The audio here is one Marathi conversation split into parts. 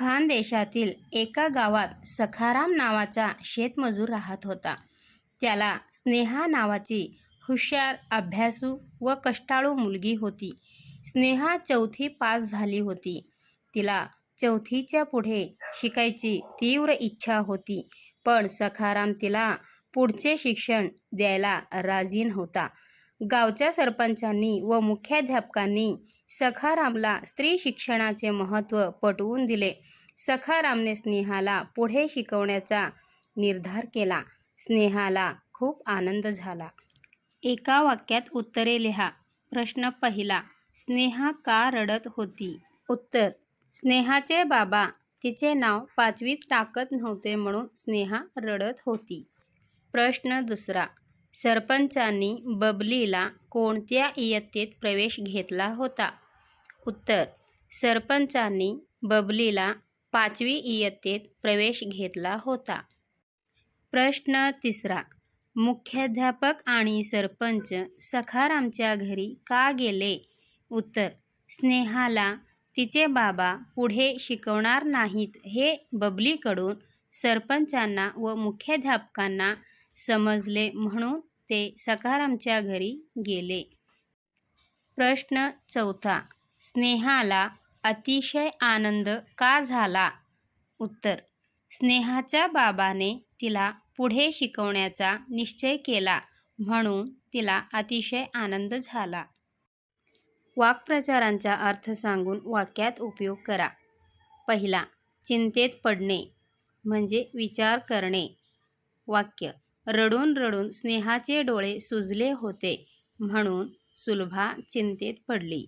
खानदेशातील एका गावात सखाराम नावाचा शेतमजूर राहत होता. त्याला स्नेहा नावाची हुशार अभ्यासू व कष्टाळू मुलगी होती. स्नेहा चौथी पास झाली होती. तिला चौथीच्या पुढे शिकायची तीव्र इच्छा होती पण सखाराम तिला पुढचे शिक्षण द्यायला राजी नव्हता गावच्या सरपंचांनी व मुख्याध्यापकांनी सखारामला स्त्री शिक्षणाचे महत्त्व पटवून दिले. सखारामने स्नेहाला पुढे शिकवण्याचा निर्धार केला. स्नेहाला खूप आनंद झाला. एका वाक्यात उत्तरे लिहा. प्रश्न पहिला स्नेहा का रडत होती? उत्तर स्नेहाचे बाबा तिचे नाव पाचवीत टाकत नव्हते म्हणून स्नेहा रडत होती. प्रश्न दुसरा सरपंचांनी बबलीला कोणत्या इयत्तेत प्रवेश घेतला होता? उत्तर सरपंचांनी बबलीला पाचवी इयत्तेत प्रवेश घेतला होता. प्रश्न तिसरा मुख्याध्यापक आणि सरपंच सखारामच्या घरी का गेले? उत्तर स्नेहाला तिचे बाबा पुढे शिकवणार नाहीत हे बबलीकडून सरपंचांना व मुख्याध्यापकांना समजले म्हणून ते सखारामच्या घरी गेले. प्रश्न चौथा स्नेहाला अतिशय आनंद का झाला? उत्तर स्नेहाच्या बाबाने तिला पुढे शिकवण्याचा निश्चय केला म्हणून तिला अतिशय आनंद झाला. वाक्प्रचारांचा अर्थ सांगून वाक्यात उपयोग करा. पहिला चिंतेत पडणे म्हणजे विचार करणे. वाक्य रडून रडून स्नेहाचे डोळे सुजले होते म्हणून सुलभा चिंतेत पडली.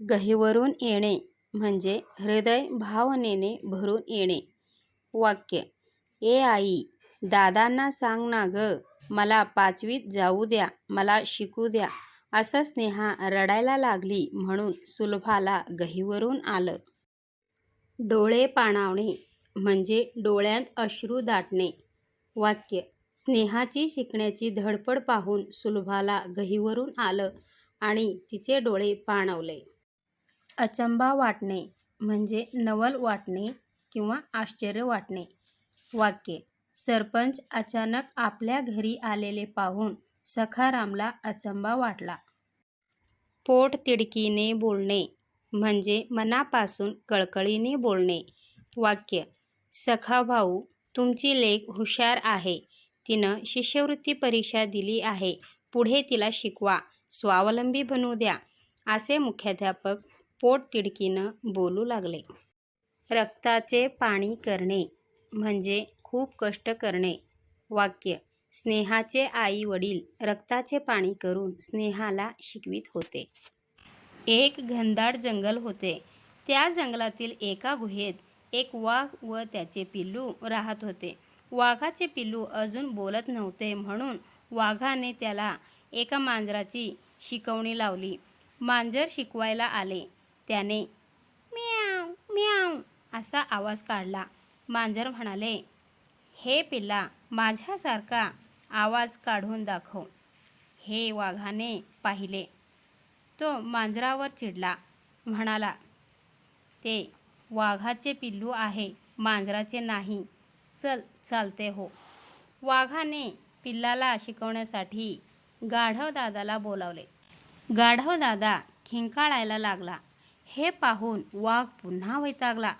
गहीवरून येणे म्हणजे हृदय भावनेने भरून येणे. वाक्य ए आई दादांना सांग ना ग मला पाचवीत जाऊ द्या मला शिकू द्या असं स्नेहा रडायला लागली म्हणून सुलभाला गहीवरून आलं. डोळे पाणावणे म्हणजे डोळ्यात अश्रू दाटणे. वाक्य. स्नेहाची शिकण्याची धडपड पाहून सुलभाला गहीवरून आलं आणि तिचे डोळे पाणवले. अचंबा वाटणे म्हणजे नवल वाटणे किंवा आश्चर्य वाटणे. वाक्य. सरपंच अचानक आपल्या घरी आलेले पाहून सखारामला अचंबा वाटला. पोट तिडकीने बोलणे म्हणजे मनापासून कळकळीने बोलणे. वाक्य. सखा भाऊ तुमची लेख हुशार आहे. तिनं शिष्यवृत्ती परीक्षा दिली आहे. पुढे तिला शिकवा. स्वावलंबी बनू द्या. असे मुख्याध्यापक पोट तिडकीनं बोलू लागले. रक्ताचे पाणी करणे म्हणजे खूप कष्ट करणे. वाक्य स्नेहाचे आई वडील रक्ताचे पाणी करून स्नेहाला शिकवित होते. एक घनदाट जंगल होते. त्या जंगलातील एका गुहेत एक वाघ व त्याचे पिल्लू राहत होते. वाघाचे पिल्लू अजून बोलत नव्हते म्हणून वाघाने त्याला एका मांजराची शिकवणी लावली. मांजर शिकवायला आले. त्याने म्याव म्याव असा आवाज काढला. मांजर म्हणाले हे पिल्ला माझ्यासारखा आवाज काढून दाखव. हे वाघाने पाहिले. तो मांजरावर चिडला. म्हणाला ते वाघाचे पिल्लू आहे मांजराचे नाही. चल चालते हो. वाघाने पिल्लाला शिकवण्यासाठी गाढव दादाला बोलावले. गाढव दादा खिंकाळायला लागला. हे पाहून वाघ पुन्हा वैतागला.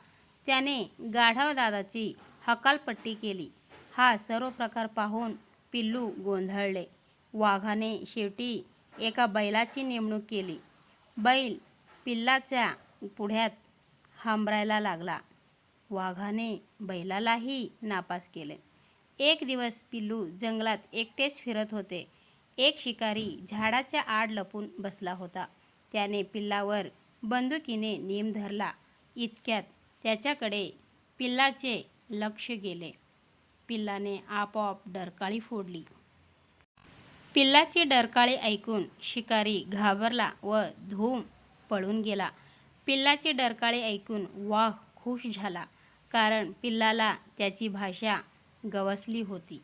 त्याने गाढव दादाची हकालपट्टी केली. हा सर्व प्रकार पाहून पिल्लू गोंधळले. वाघाने शेवटी एका बैलाची नेमणूक केली. बैल पिल्लाच्या पुढ्यात हांबरायला लागला. वाघाने बैलालाही नापास केले. एक दिवस पिल्लू जंगलात एकटेच फिरत होते. एक शिकारी झाडाच्या आड लपून बसला होता. त्याने पिल्लावर बंदुकीने नेम धरला. इतक्यात त्याच्याकडे पिल्लाचे लक्ष गेले. पिल्लाने आपोआप डरकाळी फोडली. पिल्लाची डरकाळी ऐकून शिकारी घाबरला व धूम पळून गेला. पिल्लाचे डरकाळे ऐकून वाघ खुश झाला कारण पिल्लाला त्याची भाषा गवसली होती.